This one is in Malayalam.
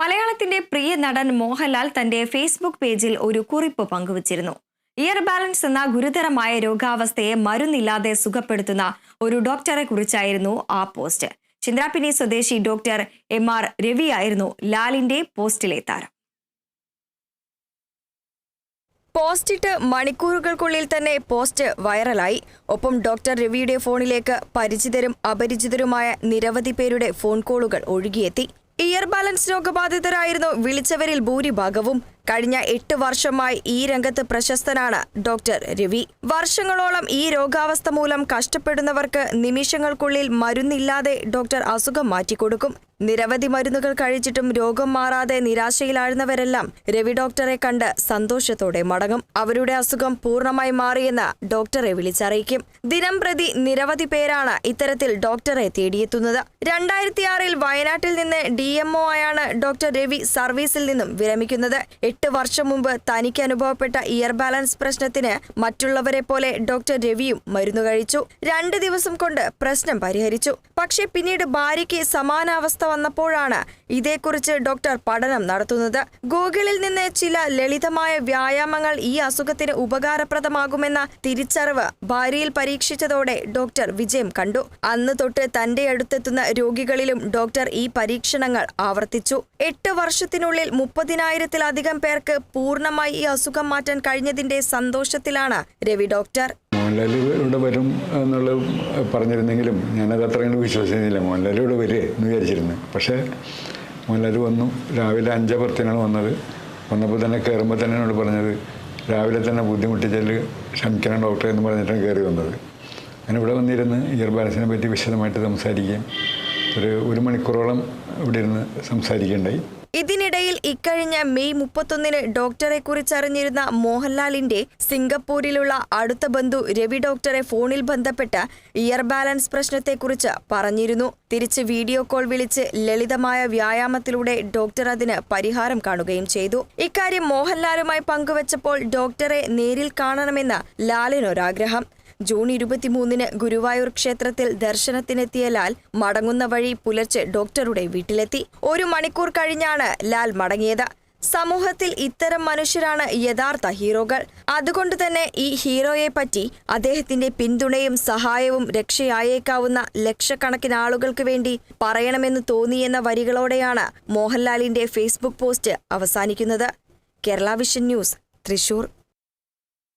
മലയാളത്തിന്റെ പ്രിയ നടൻ മോഹൻലാൽ തന്റെ ഫേസ്ബുക്ക് പേജിൽ ഒരു കുറിപ്പ് പങ്കുവച്ചിരുന്നു. ഇയർ ബാലൻസ് എന്ന ഗുരുതരമായ രോഗാവസ്ഥയെ മരുന്നില്ലാതെ സുഖപ്പെടുത്തുന്ന ഒരു ഡോക്ടറെ കുറിച്ചായിരുന്നു ആ പോസ്റ്റ് ചിന്ദ്രാപ്പിനി സ്വദേശി ഡോക്ടർ എം ആർ രവിയായിരുന്നു ലാലിന്റെ പോസ്റ്റിലെ താരം. പോസ്റ്റിട്ട് മണിക്കൂറുകൾക്കുള്ളിൽ തന്നെ പോസ്റ്റ് വൈറലായി. ഒപ്പം ഡോക്ടർ രവിയുടെ ഫോണിലേക്ക് പരിചിതരും അപരിചിതരുമായ നിരവധി പേരുടെ ഫോൺ കോളുകൾ ഒഴുകിയെത്തി. ഇയർ ബാലൻസ് രോഗബാധിതരായിരുന്നു വിളിച്ചവരിൽ ഭൂരിഭാഗവും. കഴിഞ്ഞ എട്ട് വർഷമായി ഈ രംഗത്ത് പ്രശസ്തനാണ് ഡോക്ടർ രവി. വർഷങ്ങളോളം ഈ രോഗാവസ്ഥ മൂലം കഷ്ടപ്പെടുന്നവർക്ക് നിമിഷങ്ങൾക്കുള്ളിൽ മരുന്നില്ലാതെ ഡോക്ടർ അസുഖം മാറ്റിക്കൊടുക്കും. നിരവധി മരുന്നുകൾ കഴിച്ചിട്ടും രോഗം മാറാതെ നിരാശയിലാഴുന്നവരെല്ലാം രവി ഡോക്ടറെ കണ്ട് സന്തോഷത്തോടെ മടങ്ങും. അവരുടെ അസുഖം പൂർണമായി മാറിയെന്ന് ഡോക്ടറെ വിളിച്ചറിയിക്കും. ദിനം പ്രതി നിരവധി പേരാണ് ഇത്തരത്തിൽ ഡോക്ടറെ തേടിയെത്തുന്നത്. രണ്ടായിരത്തിയാറിൽ വയനാട്ടിൽ നിന്ന് ഡി ആയാണ് ഡോക്ടർ രവി സർവീസിൽ നിന്നും വിരമിക്കുന്നത്. എട്ട് വർഷം മുമ്പ് തനിക്ക് അനുഭവപ്പെട്ട ഇയർ ബാലൻസ് പ്രശ്നത്തിന് മറ്റുള്ളവരെ പോലെ ഡോക്ടർ രവിയും മരുന്ന് കഴിച്ചു. രണ്ട് ദിവസം കൊണ്ട് പ്രശ്നം പരിഹരിച്ചു. പക്ഷേ പിന്നീട് ഭാര്യയ്ക്ക് സമാനാവസ്ഥ വന്നപ്പോഴാണ് ഇതേക്കുറിച്ച് ഡോക്ടർ പഠനം നടത്തുന്നത്. ഗൂഗിളിൽ നിന്ന് ചില ലളിതമായ വ്യായാമങ്ങൾ ഈ അസുഖത്തിന് ഉപകാരപ്രദമാകുമെന്ന തിരിച്ചറിവ് ഭാര്യയിൽ പരീക്ഷിച്ചതോടെ ഡോക്ടർ വിജയം കണ്ടു. അന്ന് തൊട്ട് തന്റെ അടുത്തെത്തുന്ന രോഗികളിലും ഡോക്ടർ ഈ പരീക്ഷണങ്ങൾ ആവർത്തിച്ചു. എട്ട് വർഷത്തിനുള്ളിൽ മുപ്പതിനായിരത്തിലധികം പേർക്ക് പൂർണമായി ഈ അസുഖം മാറ്റാൻ കഴിഞ്ഞതിന്റെ സന്തോഷത്തിലാണ് രവി ഡോക്ടർ. മോഹൻലാൽ ഇവിടെ വരും എന്നുള്ളത് പറഞ്ഞിരുന്നെങ്കിലും ഞാനത് അത്ര കണ്ട് വിശ്വസിക്കുന്നില്ല മോഹൻലാൽ ഇവിടെ വരെ എന്ന് വിചാരിച്ചിരുന്നു. പക്ഷേ മോഹൻലാൽ വന്നു. രാവിലെ അഞ്ച് പത്തിനാണ് വന്നത്. വന്നപ്പോൾ തന്നെ കയറുമ്പോൾ തന്നെ എന്നോട് പറഞ്ഞത് രാവിലെ തന്നെ ബുദ്ധിമുട്ടിച്ചാൽ ക്ഷമിക്കണം ഡോക്ടറെ എന്ന് പറഞ്ഞിട്ടാണ് കയറി വന്നത്. അങ്ങനെ ഇവിടെ വന്നിരുന്ന് ഇയർ ബാലൻസിനെ പറ്റി വിശദമായിട്ട് സംസാരിക്കുകയും ഒരു ഒരു മണിക്കൂറോളം ഇവിടെ ഇരുന്ന് സംസാരിക്കുകയുണ്ടായി. ഇതിനിടയിൽ ഇക്കഴിഞ്ഞ മെയ് മുപ്പത്തൊന്നിന് ഡോക്ടറെ കുറിച്ചറിഞ്ഞിരുന്ന മോഹൻലാലിന്റെ സിംഗപ്പൂരിലുള്ള അടുത്ത ബന്ധു രവി ഡോക്ടറെ ഫോണിൽ ബന്ധപ്പെട്ട ഇയർ ബാലൻസ് പ്രശ്നത്തെക്കുറിച്ച് പറഞ്ഞിരുന്നു. തിരിച്ച് വീഡിയോ കോൾ വിളിച്ച് ലളിതമായ വ്യായാമത്തിലൂടെ ഡോക്ടർ അതിന് പരിഹാരം കാണുകയും ചെയ്തു. ഇക്കാര്യം മോഹൻലാലുമായി പങ്കുവച്ചപ്പോൾ ഡോക്ടറെ നേരിൽ കാണണമെന്ന് ലാലിനൊരാഗ്രഹം. ജൂൺ ഇരുപത്തിമൂന്നിന് ഗുരുവായൂർ ക്ഷേത്രത്തിൽ ദർശനത്തിനെത്തിയ ലാൽ മടങ്ങുന്ന വഴി പുലർച്ചെ ഡോക്ടറുടെ വീട്ടിലെത്തി. ഒരു മണിക്കൂർ കഴിഞ്ഞാണ് ലാൽ മടങ്ങിയത്. സമൂഹത്തിൽ ഇത്തരം മനുഷ്യരാണ് യഥാർത്ഥ ഹീറോകൾ. അതുകൊണ്ട് തന്നെ ഈ ഹീറോയെ പറ്റി അദ്ദേഹത്തിന്റെ പിന്തുണയും സഹായവും രക്ഷയായേക്കാവുന്ന ലക്ഷക്കണക്കിന് ആളുകൾക്ക് വേണ്ടി പറയണമെന്ന് തോന്നിയെന്ന വരികളോടെയാണ് മോഹൻലാലിന്റെ ഫേസ്ബുക്ക് പോസ്റ്റ് അവസാനിക്കുന്നത്. Kerala vision news Thrissur.